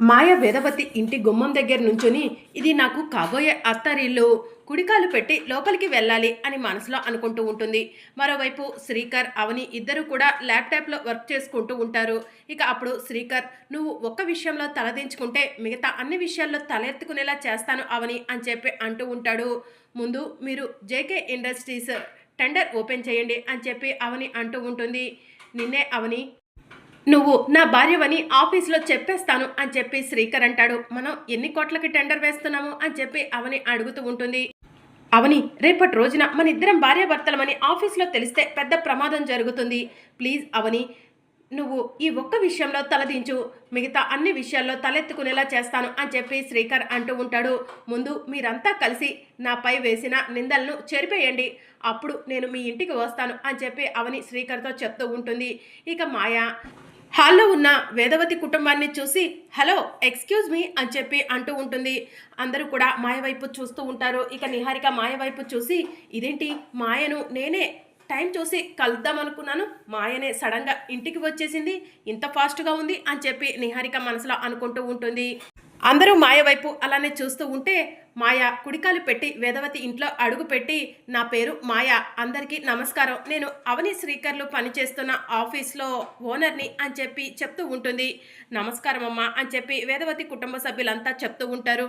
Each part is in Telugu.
మాయ వేదవతి ఇంటి గుమ్మం దగ్గర నుంచుని ఇది నాకు కాబోయే అత్తారిల్లు. కుడికాలు పెట్టి లోపలికి వెళ్ళాలి అని మనసులో అనుకుంటూ ఉంటుంది. మరోవైపు శ్రీకర్ అవని ఇద్దరు కూడా ల్యాప్టాప్లో వర్క్ చేసుకుంటూ ఉంటారు. ఇక అప్పుడు శ్రీకర్ నువ్వు ఒక్క విషయంలో తలదించుకుంటే మిగతా అన్ని విషయాల్లో తలెత్తుకునేలా చేస్తాను అవని అని చెప్పి అంటూ ఉంటాడు. ముందు మీరు జేకే ఇండస్ట్రీస్ టెండర్ ఓపెన్ చేయండి అని చెప్పి అవని అంటూ ఉంటుంది. నిన్నే అవని నువ్వు నా భార్యవని ఆఫీస్లో చెప్పేస్తాను అని చెప్పి శ్రీకర్ అంటాడు. మనం ఎన్ని కోట్లకి టెండర్ వేస్తున్నాము అని చెప్పి అవని అడుగుతూ ఉంటుంది. అవని రేపటి రోజున మన ఇద్దరం భార్యాభర్తలమని ఆఫీస్లో తెలిస్తే పెద్ద ప్రమాదం జరుగుతుంది. ప్లీజ్ అవని నువ్వు ఈ ఒక్క విషయంలో తలదించు. మిగతా అన్ని విషయాల్లో తలెత్తుకునేలా చేస్తాను అని చెప్పి శ్రీకర్ అంటూ ఉంటాడు. ముందు మీరంతా కలిసి నాపై వేసిన నిందలను చెరిపేయండి. అప్పుడు నేను మీ ఇంటికి వస్తాను అని చెప్పి అవని శ్రీకర్తో చెప్తూ ఉంటుంది. ఇక మాయా హాల్లో ఉన్న వేదవతి కుటుంబాన్ని చూసి హలో ఎక్స్క్యూజ్ మీ అని చెప్పి అంటూ ఉంటుంది. అందరూ కూడా మాయ వైపు చూస్తూ ఉంటారు. ఇక నిహారిక మాయ వైపు చూసి ఇదేంటి మాయను నేనే టైం చూసి కలుద్దాం అనుకున్నాను. మాయనే సడన్గా ఇంటికి వచ్చేసింది. ఇంత ఫాస్ట్గా ఉంది అని చెప్పి నిహారిక మనసులో అనుకుంటూ ఉంటుంది. అందరూ మాయ వైపు అలానే చూస్తూ ఉంటే మాయ కుడికాలు పెట్టి వేదవతి ఇంట్లో అడుగు పెట్టి నా పేరు మాయ అందరికీ నమస్కారం. నేను అవని శ్రీకర్లు పనిచేస్తున్న ఆఫీస్లో ఓనర్ని అని చెప్పి చెప్తూ ఉంటుంది. నమస్కారం అమ్మా అని చెప్పి వేదవతి కుటుంబ సభ్యులంతా చెప్తూ ఉంటారు.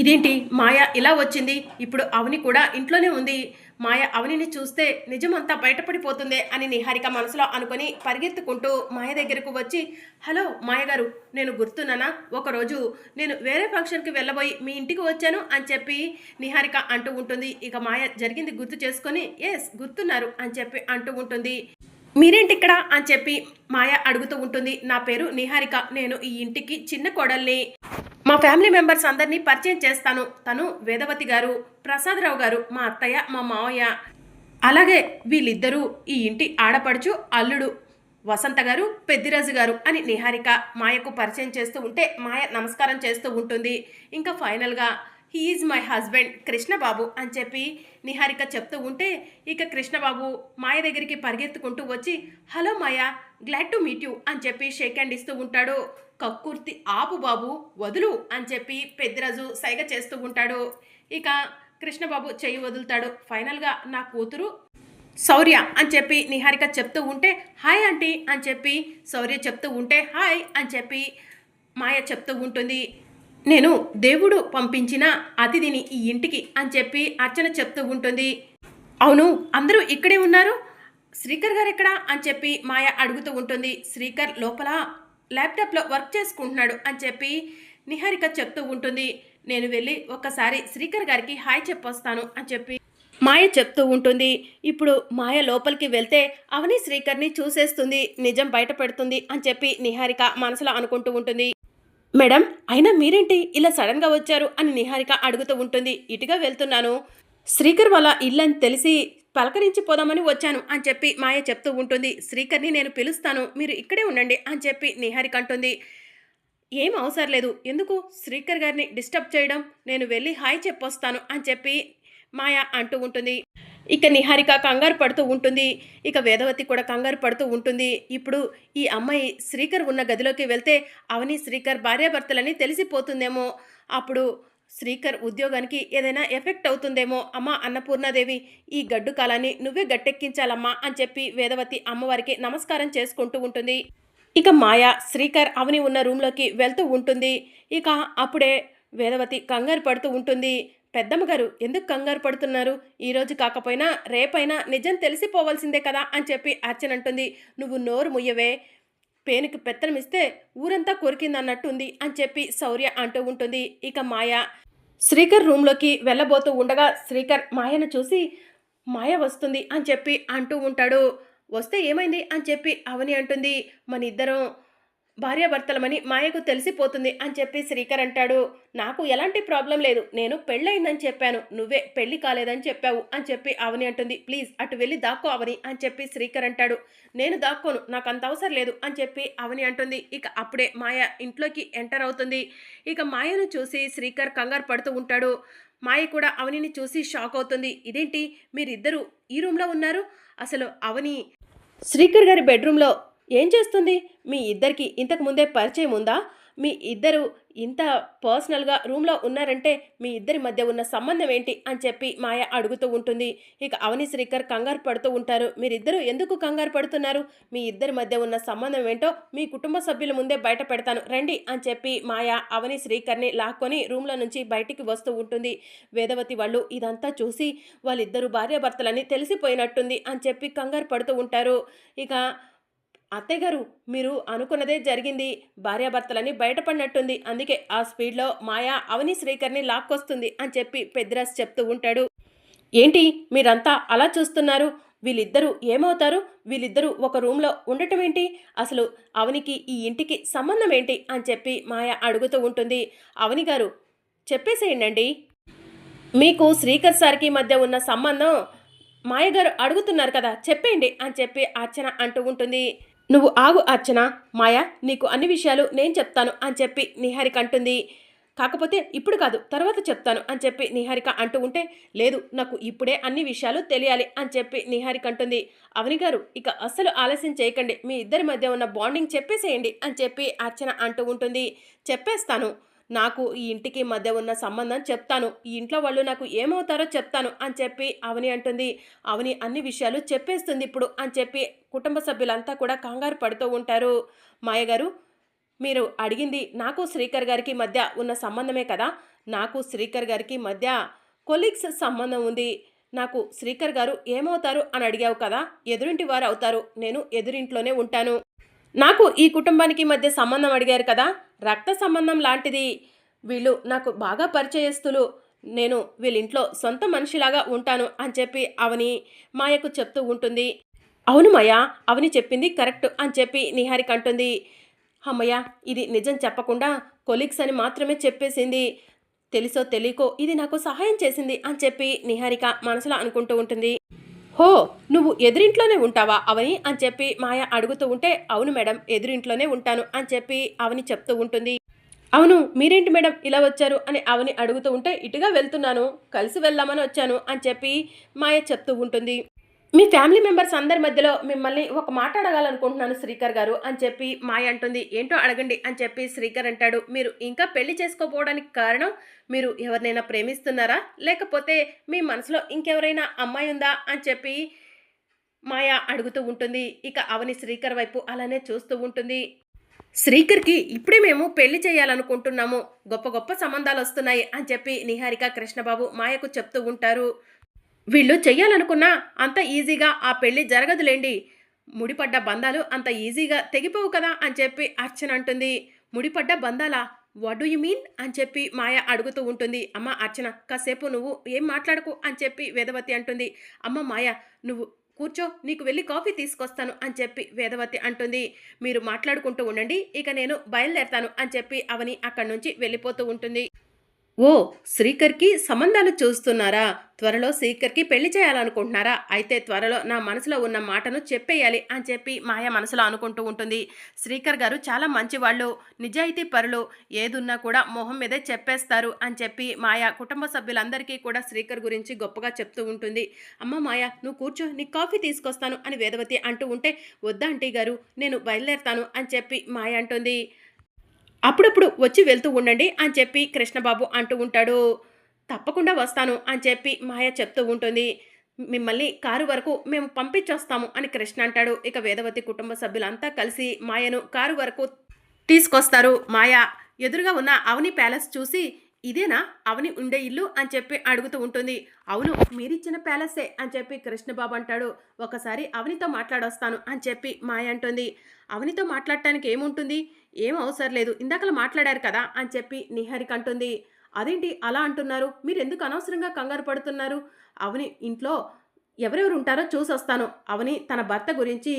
ఇదేంటి? మాయ ఇలా వచ్చింది. ఇప్పుడు అవని కూడా ఇంట్లోనే ఉంది. మాయ అవనిని చూస్తే నిజమంతా బయటపడిపోతుందే అని నిహారిక మనసులో అనుకొని పరిగెత్తుకుంటూ మాయ దగ్గరకు వచ్చి హలో మాయగారు నేను గుర్తున్నానా? ఒకరోజు నేను వేరే ఫంక్షన్కి వెళ్ళబోయి మీ ఇంటికి వచ్చాను అని చెప్పి నిహారిక అంటూ ఉంటుంది. ఇక మాయ జరిగింది గుర్తు చేసుకొని ఎస్ గుర్తున్నారు అని చెప్పి అంటూ ఉంటుంది. మీరేంటి ఇక్కడ అని చెప్పి మాయ అడుగుతూ ఉంటుంది. నా పేరు నిహారిక. నేను ఈ ఇంటికి చిన్న కోడల్ని. మా ఫ్యామిలీ మెంబర్స్ అందరినీ పరిచయం చేస్తాను. తను వేదవతి గారు ప్రసాదరావు గారు మా అత్తయ్య మా మావయ్య. అలాగే వీళ్ళిద్దరూ ఈ ఇంటి ఆడపడుచు అల్లుడు వసంత గారు పెద్దిరాజు గారు అని నిహారిక మాయకు పరిచయం చేస్తూ ఉంటే మాయ నమస్కారం చేస్తూ ఉంటుంది. ఇంకా ఫైనల్గా హీఈజ్ మై హస్బెండ్ కృష్ణబాబు అని చెప్పి నిహారిక చెప్తూ ఉంటే ఇక కృష్ణబాబు మాయ దగ్గరికి పరిగెత్తుకుంటూ వచ్చి hello Maya glad to meet you అని చెప్పి షేక్ హ్యాండ్ ఇస్తూ ఉంటాడు. కక్కుర్తి ఆపు బాబు వదులు అని చెప్పి పెద్దిరాజు సైగ చేస్తూ ఉంటాడు. ఇక కృష్ణబాబు చెయ్యి వదులుతాడు. ఫైనల్గా నా కూతురు శౌర్య అని చెప్పి నిహారిక చెప్తూ ఉంటే హాయ్ ఆంటీ అని చెప్పి శౌర్య చెప్తూ ఉంటే హాయ్ అని చెప్పి మాయ చెప్తూ ఉంటుంది. నేను దేవుడు పంపించిన అతిథిని ఈ ఇంటికి అని చెప్పి అర్చన చెప్తూ ఉంటుంది. అవును అందరూ ఇక్కడే ఉన్నారు? శ్రీకర్ గారు ఎక్కడా? అని చెప్పి మాయ అడుగుతూ ఉంటుంది. శ్రీకర్ లోపల ల్యాప్టాప్లో వర్క్ చేసుకుంటున్నాడు అని చెప్పి నిహారిక చెప్తూ ఉంటుంది. నేను వెళ్ళి ఒక్కసారి శ్రీకర్ గారికి హాయ్ చెప్పొస్తాను అని చెప్పి మాయ చెప్తూ ఉంటుంది. ఇప్పుడు మాయ లోపలికి వెళ్తే అవని శ్రీకర్ని చూసేస్తుంది. నిజం బయట పెడుతుంది అని చెప్పి నిహారిక మనసులో అనుకుంటూ ఉంటుంది. మేడం అయినా మీరేంటి ఇలా సడన్గా వచ్చారు అని నిహారిక అడుగుతూ ఉంటుంది. ఇటుగా వెళ్తున్నాను. శ్రీకర్ వాళ్ళ ఇల్లని తెలిసి పలకరించి పోదామని వచ్చాను అని చెప్పి మాయ చెప్తూ ఉంటుంది. శ్రీకర్ని నేను పిలుస్తాను మీరు ఇక్కడే ఉండండి అని చెప్పి నిహారిక అంటుంది. ఏం అవసరం లేదు. ఎందుకు? శ్రీకర్ గారిని డిస్టర్బ్ చేయడం నేను వెళ్ళి హాయ్ చెప్పొస్తాను అని చెప్పి మాయ అంటూ ఉంటుంది. ఇక నిహారిక కంగారు పడుతూ ఉంటుంది. ఇక వేదవతి కూడా కంగారు పడుతూ ఉంటుంది. ఇప్పుడు ఈ అమ్మాయి శ్రీకర్ ఉన్న గదిలోకి వెళ్తే అవని శ్రీకర్ భార్యాభర్తలని తెలిసిపోతుందేమో. అప్పుడు శ్రీకర్ ఉద్యోగానికి ఏదైనా ఎఫెక్ట్ అవుతుందేమో అమ్మ అన్నపూర్ణాదేవి ఈ గడ్డు కాలాన్ని నువ్వే గట్టెక్కించాలమ్మా అని చెప్పి వేదవతి అమ్మవారికి నమస్కారం చేసుకుంటూ ఉంటుంది. ఇక మాయ శ్రీకర్ అవని ఉన్న రూమ్లోకి వెళ్తూ ఉంటుంది. ఇక అప్పుడే వేదవతి కంగారు పడుతూ ఉంటుంది. పెద్దమ్మ గారు ఎందుకు కంగారు పడుతున్నారు? ఈరోజు కాకపోయినా రేపైనా నిజం తెలిసిపోవాల్సిందే కదా అని చెప్పి అర్చన అంటుంది. నువ్వు నోరు ముయ్యవే. పేనుకి పెత్తనమిస్తే ఊరంతా కొరికిందన్నట్టుంది అని చెప్పి శౌర్య అంటూ ఉంటుంది. ఇక మాయ శ్రీకర్ రూమ్లోకి వెళ్ళబోతూ ఉండగా శ్రీకర్ మాయను చూసి మాయ వస్తుంది అని చెప్పి అంటూ ఉంటాడు. వస్తే ఏమైంది అని చెప్పి అవని అంటుంది. మన ఇద్దరం భార్యాభర్తలమని మాయకు తెలిసిపోతుంది అని చెప్పి శ్రీకర్ అంటాడు. నాకు ఎలాంటి ప్రాబ్లం లేదు. నేను పెళ్ళయిందని చెప్పాను. నువ్వే పెళ్ళి కాలేదని చెప్పావు అని చెప్పి అవని అంటుంది. ప్లీజ్ అటు వెళ్ళి దాక్కో అవని అని చెప్పి శ్రీకర్ అంటాడు. నేను దాక్కోను. నాకు అంత అవసరం లేదు అని చెప్పి అవని అంటుంది. ఇక అప్పుడే మాయ ఇంట్లోకి ఎంటర్ అవుతుంది. ఇక మాయను చూసి శ్రీకర్ కంగారు పడుతూ ఉంటాడు. మాయ కూడా అవనిని చూసి షాక్ అవుతుంది. ఇదేంటి? మీరిద్దరూ ఈ రూమ్లో ఉన్నారు? అసలు అవని శ్రీకర్ గారి బెడ్రూమ్లో ఏం చేస్తుంది? మీ ఇద్దరికి ఇంతకు ముందే పరిచయం ఉందా? మీ ఇద్దరు ఇంత పర్సనల్గా రూమ్లో ఉన్నారంటే మీ ఇద్దరి మధ్య ఉన్న సంబంధం ఏంటి? అని చెప్పి మాయ అడుగుతూ ఉంటుంది. ఇక అవని శ్రీకర్ కంగారు పడుతూ ఉంటారు. మీరిద్దరూ ఎందుకు కంగారు పడుతున్నారు? మీ ఇద్దరి మధ్య ఉన్న సంబంధం ఏంటో మీ కుటుంబ సభ్యుల ముందే బయట పెడతాను. రండి అని చెప్పి మాయ అవని శ్రీకర్ని లాక్కొని రూమ్లో నుంచి బయటికి వస్తూ ఉంటుంది. వేదవతి వాళ్ళు ఇదంతా చూసి వాళ్ళిద్దరు భార్యాభర్తలని తెలిసిపోయినట్టుంది అని చెప్పి కంగారు పడుతూ ఉంటారు. ఇక అత్తయ్య గారు మీరు అనుకున్నదే జరిగింది. భార్యాభర్తలని బయటపడినట్టుంది. అందుకే ఆ స్పీడ్లో మాయా అవని శ్రీకర్ని లాక్కొస్తుంది అని చెప్పి పెద్దిరాజ్ చెప్తూ ఉంటాడు. ఏంటి? మీరంతా అలా చూస్తున్నారు? వీళ్ళిద్దరూ ఏమవుతారు? వీళ్ళిద్దరూ ఒక రూమ్లో ఉండటం ఏంటి? అసలు అవనికి ఈ ఇంటికి సంబంధం ఏంటి? అని చెప్పి మాయ అడుగుతూ ఉంటుంది. అవని గారు చెప్పేసేయండి మీకు శ్రీకర్ సార్కి మధ్య ఉన్న సంబంధం? మాయగారు అడుగుతున్నారు కదా చెప్పేయండి అని చెప్పి అర్చన అంటూ ఉంటుంది. నువ్వు ఆగు అర్చన. మాయ నీకు అన్ని విషయాలు నేను చెప్తాను అని చెప్పి నిహారిక అంటుంది. కాకపోతే ఇప్పుడు కాదు తర్వాత చెప్తాను అని చెప్పి నిహారిక అంటూ ఉంటే లేదు నాకు ఇప్పుడే అన్ని విషయాలు తెలియాలి అని చెప్పి నిహారిక అంటుంది. అవని గారు ఇక అస్సలు ఆలస్యం చేయకండి. మీ ఇద్దరి మధ్య ఉన్న బాండింగ్ చెప్పేసేయండి అని చెప్పి అర్చన అంటూ ఉంటుంది. చెప్పేస్తాను. నాకు ఈ ఇంటికి మధ్య ఉన్న సంబంధం చెప్తాను. ఈ ఇంట్లో వాళ్ళు నాకు ఏమవుతారో చెప్తాను అని చెప్పి అవని అంటుంది. అవని అన్ని విషయాలు చెప్పేస్తుంది ఇప్పుడు అని చెప్పి కుటుంబ సభ్యులంతా కూడా కంగారు పడుతూ ఉంటారు. మాయగారు మీరు అడిగింది నాకు శ్రీకర్ గారికి మధ్య ఉన్న సంబంధమే కదా? నాకు శ్రీకర్ గారికి మధ్య కొలీగ్స్ సంబంధం ఉంది. నాకు శ్రీకర్ గారు ఏమవుతారు అని అడిగావు కదా? ఎదురింటి వారు అవుతారు నేను ఎదురింట్లోనే ఉంటాను. నాకు ఈ కుటుంబానికి మధ్య సంబంధం అడిగారు కదా రక్త సంబంధం లాంటిది. వీళ్ళు నాకు బాగా పరిచయస్తులు. నేను వీళ్ళింట్లో సొంత మనిషిలాగా ఉంటాను అని చెప్పి అవని మాయకు చెప్తూ ఉంటుంది. అవును మాయ అవని చెప్పింది కరెక్ట్ అని చెప్పి నిహారిక అంటుంది. అమ్మయ్య ఇది నిజం చెప్పకుండా కొలీగ్స్ అని మాత్రమే చెప్పేసింది. తెలుసో తెలియకో ఇది నాకు సహాయం చేసింది అని చెప్పి నిహారిక మనసులో అనుకుంటూ ఉంటుంది. హో నువ్వు ఎదురింట్లోనే ఉంటావా అవని అని చెప్పి మాయ అడుగుతూ ఉంటే అవును మేడం ఎదురింట్లోనే ఉంటాను అని చెప్పి అవని చెప్తూ ఉంటుంది. అవును మీరేంటి మేడం ఇలా వచ్చారు అని అవని అడుగుతూ ఉంటే ఇటుగా వెళ్తున్నాను కలిసి వెళ్దామని వచ్చాను అని చెప్పి మాయ చెప్తూ ఉంటుంది. మీ ఫ్యామిలీ మెంబర్స్ అందరి మధ్యలో మిమ్మల్ని ఒక మాట అడగాలనుకుంటున్నాను శ్రీకర్ గారు అని చెప్పి మాయ అంటుంది. ఏంటో అడగండి అని చెప్పి శ్రీకర్ అంటాడు. మీరు ఇంకా పెళ్ళి చేసుకోపోవడానికి కారణం మీరు ఎవరినైనా ప్రేమిస్తున్నారా? లేకపోతే మీ మనసులో ఇంకెవరైనా అమ్మాయి ఉందా? అని చెప్పి మాయ అడుగుతూ ఉంటుంది. ఇక అవని శ్రీకర్ వైపు అలానే చూస్తూ ఉంటుంది. శ్రీకర్కి ఇప్పుడే మేము పెళ్ళి చేయాలనుకుంటున్నాము. గొప్ప గొప్ప సంబంధాలు వస్తున్నాయి అని చెప్పి నిహారిక కృష్ణబాబు మాయకు చెప్తూ ఉంటారు. వీళ్ళు చెయ్యాలనుకున్నా అంత ఈజీగా ఆ పెళ్ళి జరగదులేండి. ముడిపడ్డ బంధాలు అంత ఈజీగా తెగిపోవు కదా అని చెప్పి అర్చన అంటుంది. ముడిపడ్డ బంధాలా? వాట్ డూ యు మీన్ అని చెప్పి మాయ అడుగుతూ ఉంటుంది. అమ్మ అర్చన కాసేపు నువ్వు ఏం మాట్లాడకు అని చెప్పి వేదవతి అంటుంది. అమ్మ మాయ నువ్వు కూర్చో నీకు వెళ్ళి కాఫీ తీసుకొస్తాను అని చెప్పి వేదవతి అంటుంది. మీరు మాట్లాడుకుంటూ ఉండండి ఇక నేను బయలుదేరతాను అని చెప్పి అవని అక్కడి నుంచి వెళ్ళిపోతూ ఉంటుంది. ఓ శ్రీకర్కి సంబంధాలు చూస్తున్నారా? త్వరలో శ్రీకర్కి పెళ్ళి చేయాలనుకుంటున్నారా? అయితే త్వరలో నా మనసులో ఉన్న మాటను చెప్పేయాలి అని చెప్పి మాయ మనసులో అనుకుంటూ ఉంటుంది. శ్రీకర్ గారు చాలా మంచివాళ్ళు నిజాయితీ పరులు ఏదున్నా కూడా మొహం మీదే చెప్పేస్తారు అని చెప్పి మాయ కుటుంబ సభ్యులందరికీ కూడా శ్రీకర్ గురించి గొప్పగా చెప్తూ ఉంటుంది. అమ్మ మాయ నువ్వు కూర్చో నీ కాఫీ తీసుకొస్తాను అని వేదవతి అంటూ ఉంటే వద్దా ఆంటీ గారు నేను బయలుదేరతాను అని చెప్పి మాయ అంటుంది. అప్పుడప్పుడు వచ్చి వెళ్తూ ఉండండి అని చెప్పి కృష్ణబాబు అంటూ ఉంటాడు. తప్పకుండా వస్తాను అని చెప్పి మాయ చెప్తూ ఉంటుంది. మిమ్మల్ని కారు వరకు మేము పంపించొస్తాము అని కృష్ణ అంటాడు. ఇక వేదవతి కుటుంబ సభ్యులంతా కలిసి మాయను కారు వరకు తీసుకొస్తారు. మాయ ఎదురుగా ఉన్న అవని ప్యాలెస్ చూసి ఇదేనా? అవని ఉండే ఇల్లు అని చెప్పి అడుగుతూ ఉంటుంది. అవును మీరిచ్చిన ప్యాలెస్సే అని చెప్పి కృష్ణబాబు అంటాడు. ఒకసారి అవనితో మాట్లాడొస్తాను అని చెప్పి మాయ అంటుంది. అవనితో మాట్లాడటానికి ఏముంటుంది? ఏం అవసరం లేదు. ఇందాకలా మాట్లాడారు కదా అని చెప్పి నిహారిక అంటుంది. అదేంటి అలా అంటున్నారు? మీరు ఎందుకు అనవసరంగా కంగారు పడుతున్నారు? అవని ఇంట్లో ఎవరెవరు ఉంటారో చూసి వస్తాను అవని తన భర్త గురించి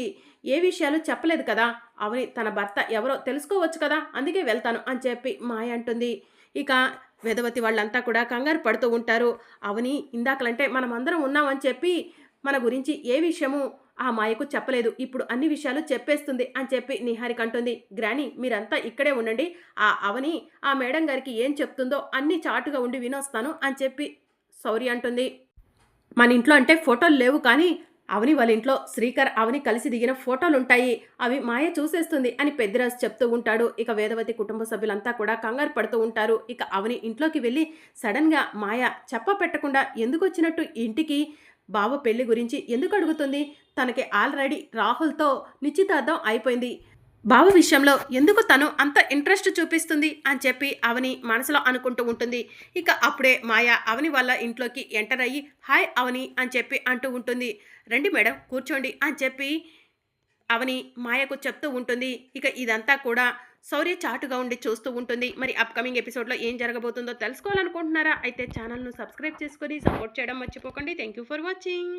ఏ విషయాలు చెప్పలేదు కదా? అవని తన భర్త ఎవరో తెలుసుకోవచ్చు కదా? అందుకే వెళ్తాను అని చెప్పి మాయ అంటుంది. ఇక వేదవతి వాళ్ళంతా కూడా కంగారు పడుతూ ఉంటారు. అవని ఇందాకలంటే మనం అందరం ఉన్నామని చెప్పి మన గురించి ఏ విషయము ఆ మాయకు చెప్పలేదు. ఇప్పుడు అన్ని విషయాలు చెప్పేస్తుంది అని చెప్పి నిహారిక అంటుంది. గ్రాని మీరంతా ఇక్కడే ఉండండి. ఆ అవని ఆ మేడం గారికి ఏం చెప్తుందో అన్ని చాటుగా ఉండి వినొస్తాను అని చెప్పి సౌరి అంటుంది. మన ఇంట్లో అంటే ఫోటోలు లేవు కానీ అవని వాళ్ళ ఇంట్లో శ్రీకర్ అవని కలిసి దిగిన ఫోటోలు ఉంటాయి అవి మాయ చూసేస్తుంది అని పెద్దిరాజు చెప్తూ ఉంటాడు. ఇక వేదవతి కుటుంబ సభ్యులంతా కూడా కంగారు పడుతూ ఉంటారు. ఇక అవని ఇంట్లోకి వెళ్ళి సడన్గా మాయ చెప్ప పెట్టకుండా ఎందుకు వచ్చినట్టు ఇంటికి బావ పెళ్ళి గురించి ఎందుకు అడుగుతుంది? తనకి ఆల్రెడీ రాహుల్తో నిశ్చితార్థం అయిపోయింది. బావ విషయంలో ఎందుకు తను అంత ఇంట్రెస్ట్ చూపిస్తుంది అని చెప్పి అవని మనసులో అనుకుంటూ ఉంటుంది. ఇక అప్పుడే మాయ అవని వాళ్ళ ఇంట్లోకి ఎంటర్ అయ్యి హాయ్ అవని అని చెప్పి అంటూ ఉంటుంది. రండి మేడం కూర్చోండి అని చెప్పి అవని మాయకు చెప్తూ ఉంటుంది. ఇక ఇదంతా కూడా శౌర్య చాటుగా ఉండి చూస్తూ ఉంటుంది. మరి అప్కమింగ్ ఎపిసోడ్లో ఏం జరగబోతుందో తెలుసుకోవాలనుకుంటున్నారా? అయితే ఛానల్ను సబ్స్క్రైబ్ చేసుకొని సపోర్ట్ చేయడం మర్చిపోకండి. Thank you for watching